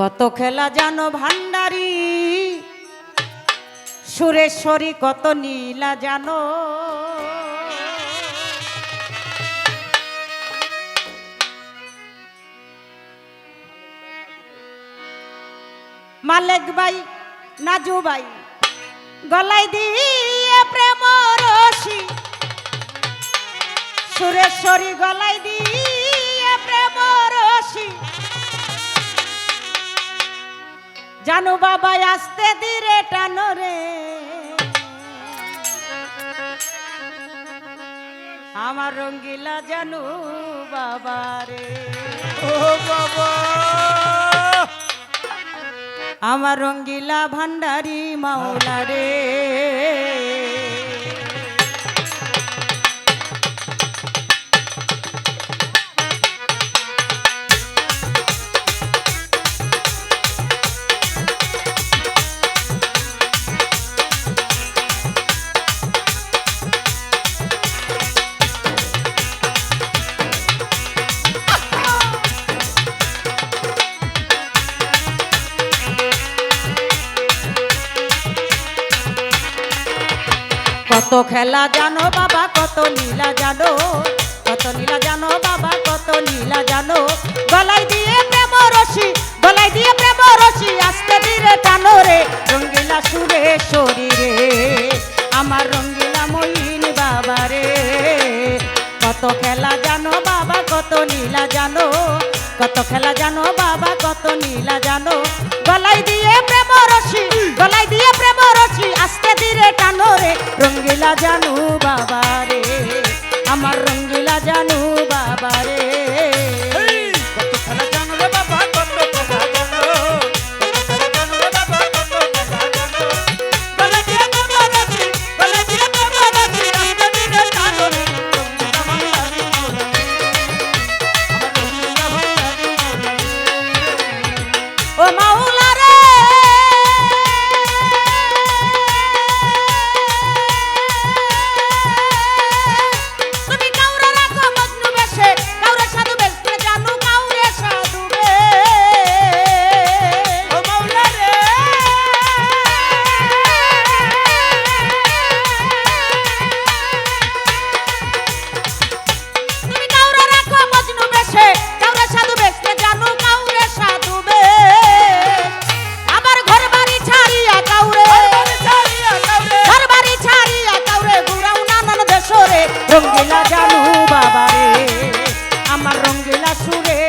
কত খেলা জানো ভান্ডারি? সুরেশ্বরী কত নীলা জানো? মালেক বাই নাজু বাই গলাই দিয়ে প্রেম রশি। সুরেশ্বরী গলাই দিয়ে জানু বাবা আসতে দিরে টানো রে। আমার রঙ্গিলা জানু বাবা রে। ও বাবা। আমার রঙ্গিলা ভান্ডারি মাওলা রে। কত খেলা জানো বাবা, কত লীলা জানো। কত নীলা জানো বাবা, কত লীলা জানো। গলাই দিয়ে প্রেম রশি গলাই দিয়ে প্রেম রশি আস্তে ধীরে টানো রে। রঙ্গিলা সুরে শরীরে, আমার রঙ্গিলা মহিন বাবা রে। কত খেলা জানো বাবা, কত লীলা জানো। কত খেলা জানো, বাবা, কত নীলা জানো। গলাই দিয়ে প্রেম রসি গলাই দিয়ে প্রেম রসি আস্তে ধীরে টানো রে, রঙ্গিলা জানো বাবা রে। আমার রঙ্গিলা জানো বাবা রে। সুরে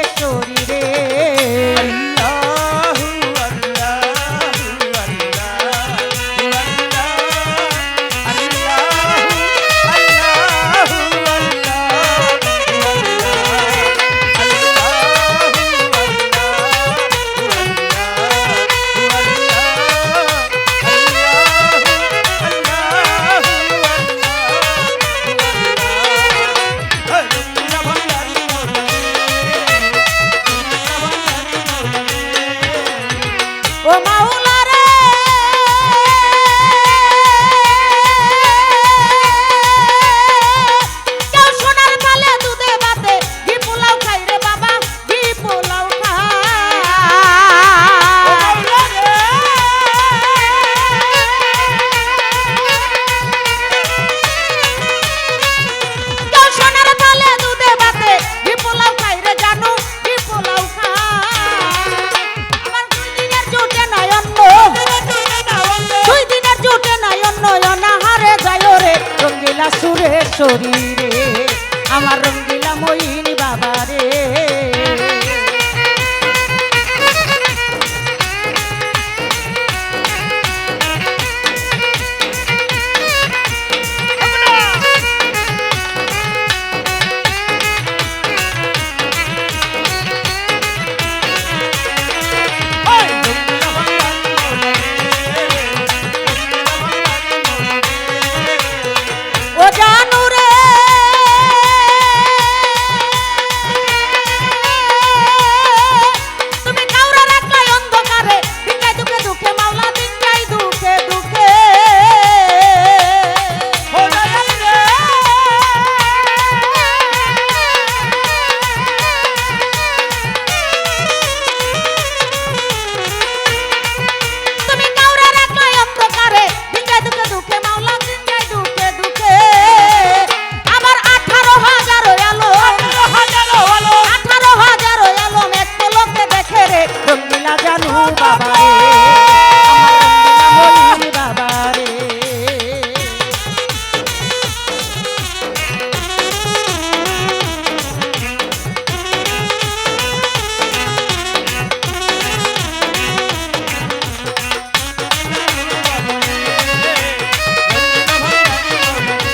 রঙ্গিলা সুরে শরীরে আমার রঙ্গিলা ময়ূরী বাবা রে oh bye.